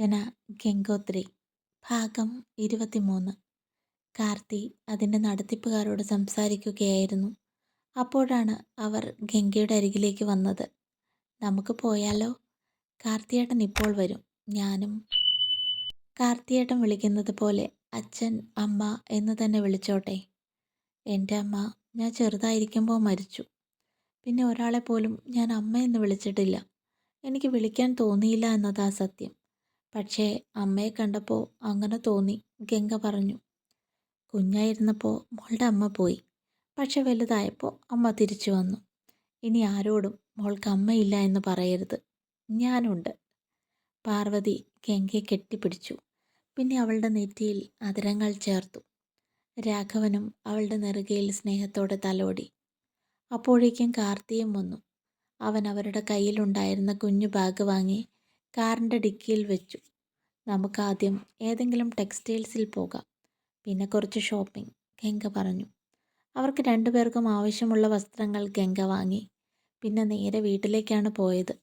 രചന ഗംഗോത്രി. ഭാഗം ഇരുപത്തിമൂന്ന്. കാർത്തി അതിന്റെ നടത്തിപ്പുകാരോട് സംസാരിക്കുകയായിരുന്നു. അപ്പോഴാണ് അവർ ഗംഗയുടെ അരികിലേക്ക് വന്നത്. നമുക്ക് പോയാലോ? കാർത്തിയേട്ടൻ ഇപ്പോൾ വരും. ഞാനും കാർത്തിയേട്ടൻ വിളിക്കുന്നത് പോലെ അച്ഛൻ അമ്മ എന്ന് തന്നെ വിളിച്ചോട്ടെ. എന്റെ അമ്മ ഞാൻ ചെറുതായിരിക്കുമ്പോൾ മരിച്ചു. പിന്നെ ഒരാളെ പോലും ഞാൻ അമ്മ എന്ന് വിളിച്ചിട്ടില്ല. എനിക്ക് വിളിക്കാൻ തോന്നിയില്ല എന്നതാ സത്യം. പക്ഷേ അമ്മയെ കണ്ടപ്പോൾ അങ്ങനെ തോന്നി. ഗംഗ പറഞ്ഞു കുഞ്ഞായിരുന്നപ്പോൾ മോളുടെ അമ്മ പോയി. പക്ഷെ വലുതായപ്പോൾ അമ്മ തിരിച്ചു വന്നു. ഇനി ആരോടും മോൾക്ക് അമ്മയില്ല എന്ന് പറയരുത്. ഞാനുണ്ട്. പാർവതി ഗംഗയെ കെട്ടിപ്പിടിച്ചു. പിന്നെ അവളുടെ നെറ്റിയിൽ അതിരങ്ങൾ ചേർത്തു. രാഘവനും അവളുടെ നെറുകയിൽ സ്നേഹത്തോടെ തലോടി. അപ്പോഴേക്കും കാർത്തിയും വന്നു. അവൻ അവരുടെ കയ്യിലുണ്ടായിരുന്ന കുഞ്ഞു ബാഗ് വാങ്ങി കാറിന്റെ ഡിക്കിയിൽ വെച്ചു. നമുക്കാദ്യം ഏതെങ്കിലും ടെക്സ്റ്റൈൽസിൽ പോകാം. പിന്നെ കുറച്ച് ഷോപ്പിംഗ് ഗംഗ പറഞ്ഞു. അവർക്ക് രണ്ടുപേർക്കും ആവശ്യമുള്ള വസ്ത്രങ്ങൾ ഗംഗ വാങ്ങി. പിന്നെ നേരെ വീട്ടിലേക്കാണ് പോയത്.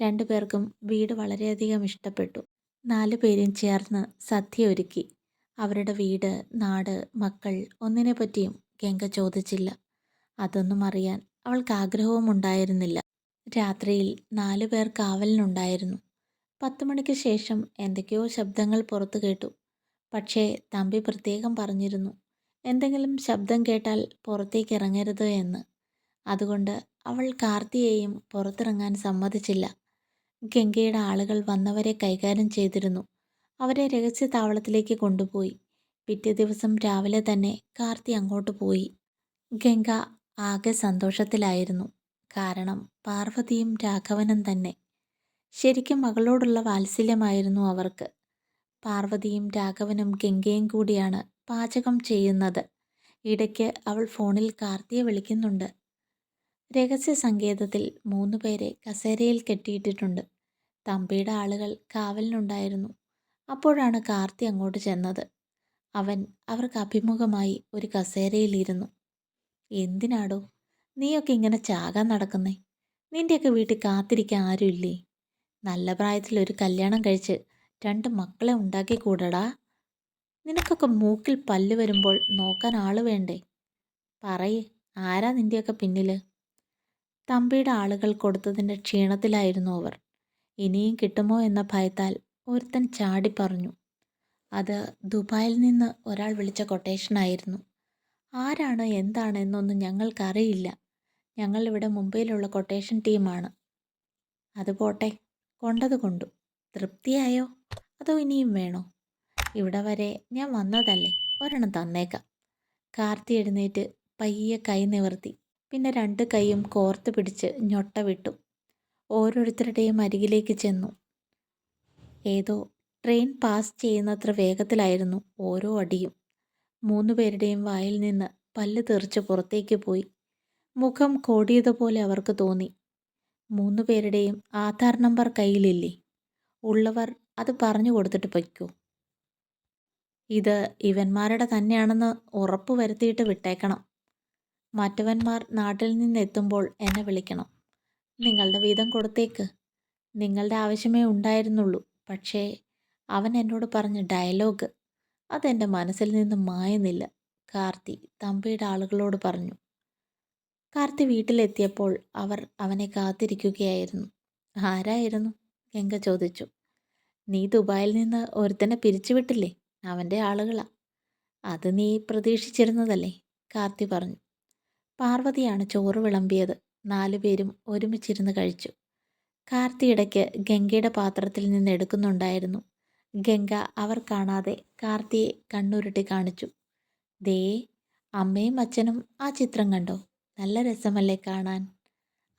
രണ്ടുപേർക്കും വീട് വളരെയധികം ഇഷ്ടപ്പെട്ടു. നാലു പേരും ചേർന്ന് സദ്യ ഒരുക്കി. അവരുടെ വീട് നാട് മക്കൾ ഒന്നിനെ പറ്റിയും ഗംഗ ചോദിച്ചില്ല. അതൊന്നും അറിയാൻ അവൾക്ക് ആഗ്രഹവും ഉണ്ടായിരുന്നില്ല. രാത്രിയിൽ നാലു പേർ കാവലിനുണ്ടായിരുന്നു. പത്ത് മണിക്ക് ശേഷം എന്തൊക്കെയോ ശബ്ദങ്ങൾ പുറത്തു കേട്ടു. പക്ഷേ തമ്പി പ്രത്യേകം പറഞ്ഞിരുന്നു എന്തെങ്കിലും ശബ്ദം കേട്ടാൽ പുറത്തേക്ക് ഇറങ്ങരുത് എന്ന്. അതുകൊണ്ട് അവൾ കാർത്തിയെയും പുറത്തിറങ്ങാൻ സമ്മതിച്ചില്ല. ഗംഗയുടെ ആളുകൾ വന്നവരെ കൈകാര്യം ചെയ്തിരുന്നു. അവരെ രഹസ്യ താവളത്തിലേക്ക് കൊണ്ടുപോയി. പിറ്റേ ദിവസം രാവിലെ തന്നെ കാർത്തി അങ്ങോട്ട് പോയി. ഗംഗ ആകെ സന്തോഷത്തിലായിരുന്നു. കാരണം പാർവതിയും രാഘവനും തന്നെ ശരിക്കും മകളോടുള്ള വാത്സല്യമായിരുന്നു അവർക്ക്. പാർവതിയും രാഘവനും ഗംഗയും കൂടിയാണ് പാചകം ചെയ്യുന്നത്. ഇടയ്ക്ക് അവൾ ഫോണിൽ കാർത്തിയെ വിളിക്കുന്നുണ്ട്. രഹസ്യ സങ്കേതത്തിൽ മൂന്ന് പേരെ കസേരയിൽ കെട്ടിയിട്ടിട്ടുണ്ട്. തമ്പിയുടെ ആളുകൾ കാവലിനുണ്ടായിരുന്നു. അപ്പോഴാണ് കാർത്തി അങ്ങോട്ട് ചെന്നത്. അവൻ അവർക്ക് അഭിമുഖമായി ഒരു കസേരയിലിരുന്നു. എന്തിനാടോ? നീയൊക്കെ ഇങ്ങനെ ചാകാൻ നടക്കുന്നേ? നിന്റെയൊക്കെ വീട്ടിൽ കാത്തിരിക്കാൻ ആരുമില്ലേ? നല്ല പ്രായത്തിൽ ഒരു കല്യാണം കഴിച്ച് രണ്ട് മക്കളെ ഉണ്ടാക്കി കൂടടാ. നിനക്കൊക്കെ മൂക്കിൽ പല്ല് വരുമ്പോൾ നോക്കാൻ ആൾ വേണ്ടേ? പറയ് ആരാ നിന്റെയൊക്കെ പിന്നിൽ തമ്പിയുടെ ആളുകൾ കൊടുത്തതിന്റെ ക്ഷീണത്തിലായിരുന്നു അവർ. ഇനിയും കിട്ടുമോ എന്ന ഭയത്താൽ ഒരുത്തൻ ചാടി പറഞ്ഞു. അത് ദുബായിൽ നിന്ന് ഒരാൾ വിളിച്ച കൊട്ടേഷനായിരുന്നു ആരാണ് എന്താണ് എന്നൊന്നും ഞങ്ങൾക്കറിയില്ല. ഞങ്ങളിവിടെ മുംബൈയിലുള്ള കൊട്ടേഷൻ ടീമാണ് അത് പോട്ടെ. കൊണ്ടത് കൊണ്ടു. തൃപ്തിയായോ? അതോ ഇനിയും വേണോ? ഇവിടെ വരെ ഞാൻ വന്നതല്ലേ ഒരെണ്ണം തന്നേക്കാം. കാർത്തി എഴുന്നേറ്റ് പയ്യെ കൈ നിവർത്തി പിന്നെ രണ്ട് കൈയും കോർത്ത് പിടിച്ച് ഞൊട്ട വിട്ടു. ഓരോരുത്തരുടെയും അരികിലേക്ക് ചെന്നു. ഏതോ ട്രെയിൻ പാസ് ചെയ്യുന്നത്ര വേഗത്തിലായിരുന്നു ഓരോ അടിയും. മൂന്നു പേരുടെയും വായിൽ നിന്ന് പല്ല് തെറിച്ച് പുറത്തേക്ക് പോയി. മുഖം കോടിയതുപോലെ അവർക്ക് തോന്നി. മൂന്നു പേരുടെയും ആധാർ നമ്പർ കയ്യിലില്ലേ? ഉള്ളവർ അത് പറഞ്ഞു കൊടുത്തിട്ട് പൊയ്ക്കോ. ഇത് ഇവന്മാരുടെ തന്നെയാണെന്ന് ഉറപ്പ് വരുത്തിയിട്ട് വിട്ടേക്കണം. മറ്റവന്മാർ നാട്ടിൽ നിന്നെത്തുമ്പോൾ എന്നെ വിളിക്കണം. നിങ്ങളുടെ വീതം കൊടുത്തേക്ക്. നിങ്ങളുടെ ആവശ്യമേ ഉണ്ടായിരുന്നുള്ളൂ. പക്ഷേ അവൻ എന്നോട് പറഞ്ഞ ഡയലോഗ് അതെന്റെ മനസ്സിൽ നിന്ന് മായുന്നില്ല. കാർത്തി തമ്പിയുടെ ആളുകളോട് പറഞ്ഞു. കാർത്തി വീട്ടിലെത്തിയപ്പോൾ അവർ അവനെ കാത്തിരിക്കുകയായിരുന്നു. ആരായിരുന്നു? ഗംഗ ചോദിച്ചു. നീ ദുബായിൽ നിന്ന് ഒരുത്തനെ പിരിച്ചുവിട്ടില്ലേ? അവന്റെ ആളുകളാ. അത് നീ പ്രതീക്ഷിച്ചിരുന്നതല്ലേ? കാർത്തി പറഞ്ഞു. പാർവതിയാണ് ചോറ് വിളമ്പിയത്. നാലുപേരും ഒരുമിച്ചിരുന്ന് കഴിച്ചു. കാർത്തി ഇടയ്ക്ക് ഗംഗയുടെ പാത്രത്തിൽ നിന്ന് എടുക്കുന്നുണ്ടായിരുന്നു. ഗംഗ അവർ കാണാതെ കാർത്തിയെ കണ്ണുരുട്ടി കാണിച്ചു. ദേ അമ്മയും അച്ഛനും ആ ചിത്രം കണ്ടോ? നല്ല രസമല്ലേ കാണാൻ?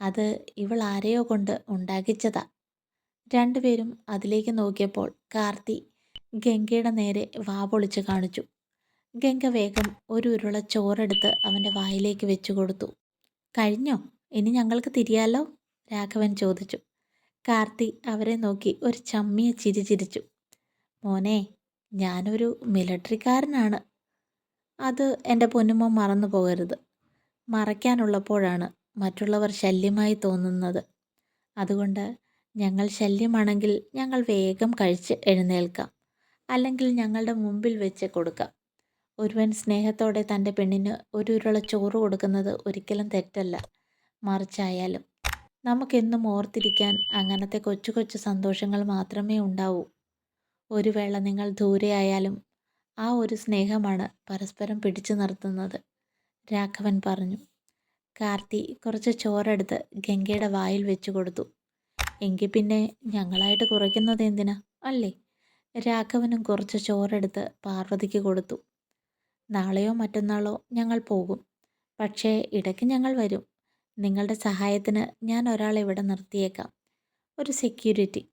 അത് ഇവൾ ആരെയോ കൊണ്ട് ഉണ്ടാക്കിച്ചതാ. രണ്ടുപേരും അതിലേക്ക് നോക്കിയപ്പോൾ കാർത്തി ഗംഗയുടെ നേരെ വാ പൊളിച്ച് കാണിച്ചു. ഗംഗ വേഗം ഒരു ഉരുള ചോറെടുത്ത് അവന്റെ വായിലേക്ക് വെച്ചു കൊടുത്തു. കഴിഞ്ഞോ? ഇനി ഞങ്ങൾക്ക് തിരിയാലോ? രാഘവൻ ചോദിച്ചു. കാർത്തി അവരെ നോക്കി ഒരു ചമ്മിയ ചിരി ചിരിച്ചു മോനെ ഞാനൊരു മിലിട്ടറിക്കാരനാണ്. അത് എന്റെ പൊന്നുമോ മറന്നു പോകരുത് മറയ്ക്കാനുള്ളപ്പോഴാണ് മറ്റുള്ളവർ ശല്യമായി തോന്നുന്നത്. അതുകൊണ്ട് ഞങ്ങൾ ശല്യമാണെങ്കിൽ ഞങ്ങൾ വേഗം കഴിച്ച് എഴുന്നേൽക്കാം. അല്ലെങ്കിൽ ഞങ്ങളുടെ മുമ്പിൽ വെച്ച് കൊടുക്കാം. ഒരുവൻ സ്നേഹത്തോടെ തന്റെ പെണ്ണിന് ഒരു ഉരുള ചോറ് കൊടുക്കുന്നത് ഒരിക്കലും തെറ്റല്ല. മറിച്ചായാലും നമുക്കെന്നും ഓർത്തിരിക്കാൻ അങ്ങനത്തെ കൊച്ചു കൊച്ചു സന്തോഷങ്ങൾ മാത്രമേ ഉണ്ടാവൂ. ഒരു വേള നിങ്ങൾ ദൂരെയായാലും ആ ഒരു സ്നേഹമാണ് പരസ്പരം പിടിച്ചു നിർത്തുന്നത്. രാഘവൻ പറഞ്ഞു. കാർത്തി കുറച്ച് ചോറെടുത്ത് ഗംഗയുടെ വായിൽ വെച്ചു കൊടുത്തു. എങ്കിൽ പിന്നെ ഞങ്ങളായിട്ട് കുറയ്ക്കുന്നത് എന്തിനാ? അല്ലേ? രാഘവനും കുറച്ച് ചോറെടുത്ത് പാർവതിക്ക് കൊടുത്തു. നാളെയോ മറ്റന്നാളോ ഞങ്ങൾ പോകും. പക്ഷേ ഇടയ്ക്ക് ഞങ്ങൾ വരും. നിങ്ങളുടെ സഹായത്തിന് ഞാൻ ഒരാളെ ഇവിടെ നിർത്തിയേക്കാം. ഒരു സെക്യൂരിറ്റി.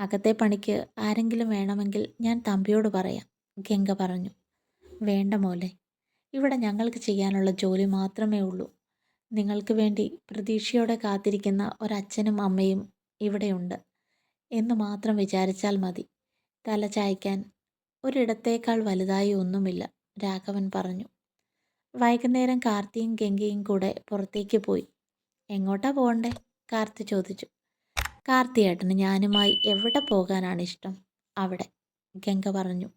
അകത്തെ പണിക്ക് ആരെങ്കിലും വേണമെങ്കിൽ ഞാൻ തമ്പിയോട് പറയാം. ഗംഗ പറഞ്ഞു. വേണ്ട മോലെ ഇവിടെ ഞങ്ങൾക്ക് ചെയ്യാനുള്ള ജോലി മാത്രമേ ഉള്ളൂ. നിങ്ങൾക്ക് വേണ്ടി പ്രതീക്ഷയോടെ കാത്തിരിക്കുന്ന ഒരച്ഛനും അമ്മയും ഇവിടെയുണ്ട്. എന്ന് മാത്രം വിചാരിച്ചാൽ മതി. തല ചായ്ക്കാൻ ഒരിടത്തേക്കാൾ വലുതായി ഒന്നുമില്ല രാഘവൻ പറഞ്ഞു. വൈകുന്നേരം കാർത്തിയും ഗംഗയും കൂടെ പുറത്തേക്ക് പോയി. എങ്ങോട്ടാ പോകണ്ടേ? കാർത്തി ചോദിച്ചു. കാർത്തിയേട്ടന് ഞാനുമായി എവിടെ പോകാനാണ് ഇഷ്ടം? അവിടെ ഗംഗ പറഞ്ഞു.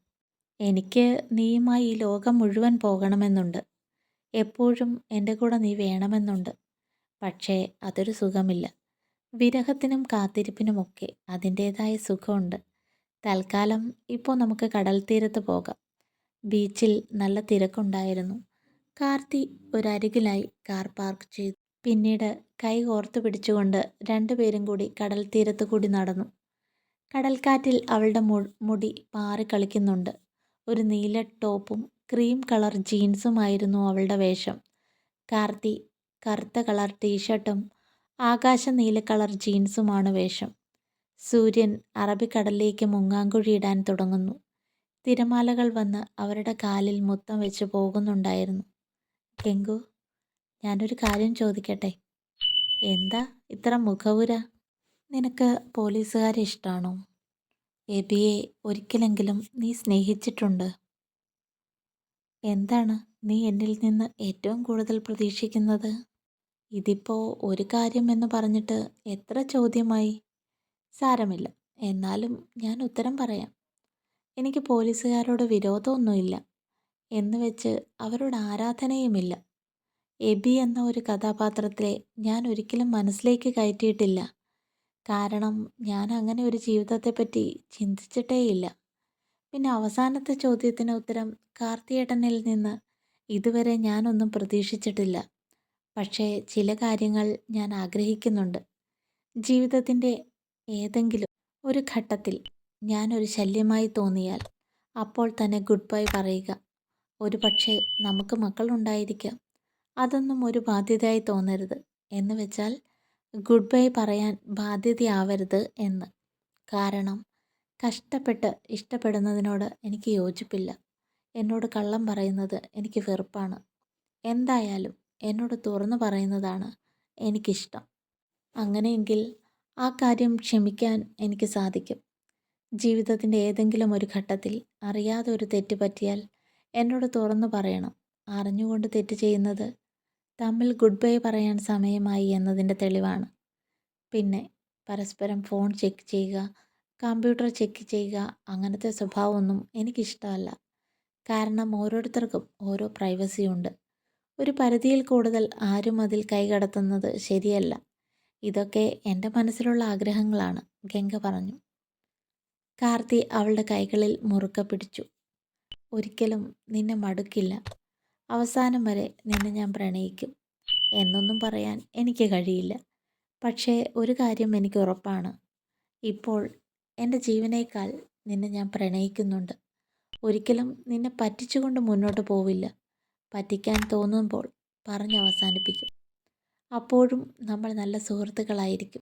എനിക്ക് നീയുമായി ഈ ലോകം മുഴുവൻ പോകണമെന്നുണ്ട്. എപ്പോഴും എന്റെ കൂടെ നീ വേണമെന്നുണ്ട്. പക്ഷേ അതൊരു സുഖമില്ല. വിരഹത്തിനും കാത്തിരിപ്പിനുമൊക്കെ അതിന്റേതായ സുഖമുണ്ട്. തൽക്കാലം ഇപ്പോൾ നമുക്ക് കടൽ തീരത്ത് പോകാം. ബീച്ചിൽ നല്ല തിരക്കുണ്ടായിരുന്നു. കാർത്തി ഒരരികിലായി കാർ പാർക്ക് ചെയ്തു. പിന്നീട് കൈ കോർത്തു പിടിച്ചുകൊണ്ട് രണ്ടുപേരും കൂടി കടൽ തീരത്ത് കൂടി നടന്നു. കടൽക്കാറ്റിൽ അവളുടെ മുടി പാറി കളിക്കുന്നുണ്ട്. ഒരു നീല ടോപ്പും ക്രീം കളർ ജീൻസുമായിരുന്നു അവളുടെ വേഷം. കാർത്തി കറുത്ത കളർ ടീഷർട്ടും ആകാശ നീല കളർ ജീൻസുമാണ് വേഷം. സൂര്യൻ അറബിക്കടലിലേക്ക് മുങ്ങാങ്കുഴിയിടാൻ തുടങ്ങുന്നു. തിരമാലകൾ വന്ന് അവരുടെ കാലിൽ മുത്തം വെച്ച് പോകുന്നുണ്ടായിരുന്നു. കെങ്കു ഞാനൊരു കാര്യം ചോദിക്കട്ടെ? എന്താ ഇത്ര മുഖവുര? നിനക്ക് പോലീസുകാരെ ഇഷ്ടമാണോ എബിയെ ഒരിക്കലെങ്കിലും നീ സ്നേഹിച്ചിട്ടുണ്ട്? എന്താണ് നീ എന്നിൽ നിന്ന് ഏറ്റവും കൂടുതൽ പ്രതീക്ഷിക്കുന്നത്? ഇതിപ്പോൾ ഒരു കാര്യം എന്ന് പറഞ്ഞിട്ട് എത്ര ചോദ്യമായി? സാരമില്ല. എന്നാലും ഞാൻ ഉത്തരം പറയാം. എനിക്ക് പോലീസുകാരോട് വിരോധമൊന്നുമില്ല. എന്ന് വെച്ച് അവരോട് ആരാധനയുമില്ല. എബി എന്ന ഒരു കഥാപാത്രത്തെ ഞാൻ ഒരിക്കലും മനസ്സിലേക്ക് കയറ്റിയിട്ടില്ല. കാരണം ഞാൻ അങ്ങനെ ഒരു ജീവിതത്തെപ്പറ്റി ചിന്തിച്ചിട്ടേയില്ല പിന്നെ അവസാനത്തെ ചോദ്യത്തിന് ഉത്തരം കാർത്തിയേട്ടനിൽ നിന്ന് ഇതുവരെ ഞാനൊന്നും പ്രതീക്ഷിച്ചിട്ടില്ല. പക്ഷേ ചില കാര്യങ്ങൾ ഞാൻ ആഗ്രഹിക്കുന്നുണ്ട്. ജീവിതത്തിന്റെ ഏതെങ്കിലും ഒരു ഘട്ടത്തിൽ ഞാനൊരു ശല്യമായി തോന്നിയാൽ അപ്പോൾ തന്നെ ഗുഡ് ബൈ പറയുക. ഒരു പക്ഷേ നമുക്ക് മക്കളുണ്ടായിരിക്കാം. അതൊന്നും ഒരു ബാധ്യതയായി തോന്നരുത്. എന്ന് വെച്ചാൽ ഗുഡ് ബൈ പറയാൻ ബാധ്യതയാവരുത് എന്ന്. കാരണം കഷ്ടപ്പെട്ട് ഇഷ്ടപ്പെടുന്നതിനോട് എനിക്ക് യോജിപ്പില്ല. എന്നോട് കള്ളം പറയുന്നത് എനിക്ക് വെറുപ്പാണ്. എന്തായാലും എന്നോട് തുറന്നു പറയുന്നതാണ് എനിക്കിഷ്ടം. അങ്ങനെയെങ്കിൽ ആ കാര്യം ക്ഷമിക്കാൻ എനിക്ക് സാധിക്കും. ജീവിതത്തിന്റെ ഏതെങ്കിലും ഒരു ഘട്ടത്തിൽ അറിയാതെ ഒരു തെറ്റ് പറ്റിയാൽ എന്നോട് തുറന്നു പറയണം. അറിഞ്ഞുകൊണ്ട് തെറ്റ് ചെയ്യുന്നത് തമ്മിൽ ഗുഡ് ബൈ പറയാൻ സമയമായി എന്നതിന്റെ തെളിവാണ്. പിന്നെ പരസ്പരം ഫോൺ ചെക്ക് ചെയ്യുക കമ്പ്യൂട്ടർ ചെക്ക് ചെയ്യുക അങ്ങനത്തെ സ്വഭാവമൊന്നും എനിക്കിഷ്ടമല്ല. കാരണം ഓരോരുത്തർക്കും ഓരോ പ്രൈവസിയുണ്ട്. ഒരു പരിധിയിൽ കൂടുതൽ ആരും അതിൽ കൈകടത്തുന്നത് ശരിയല്ല. ഇതൊക്കെ എന്റെ മനസ്സിലുള്ള ആഗ്രഹങ്ങളാണ് ഗംഗ പറഞ്ഞു. കാർത്തി അവളുടെ കൈകളിൽ മുറുക്ക പിടിച്ചു. ഒരിക്കലും നിന്നെ മടുക്കില്ല. അവസാനം വരെ നിന്നെ ഞാൻ പ്രണയിക്കും. എന്നൊന്നും പറയാൻ എനിക്ക് കഴിയില്ല. പക്ഷേ ഒരു കാര്യം എനിക്ക് ഉറപ്പാണ്. ഇപ്പോൾ എന്റെ ജീവനേക്കാൾ നിന്നെ ഞാൻ പ്രണയിക്കുന്നുണ്ട്. ഒരിക്കലും നിന്നെ പറ്റിച്ചുകൊണ്ട് മുന്നോട്ട് പോവില്ല. പറ്റിക്കാൻ തോന്നുമ്പോൾ പറഞ്ഞ് അവസാനിപ്പിക്കും. അപ്പോഴും നമ്മൾ നല്ല സുഹൃത്തുക്കളായിരിക്കും.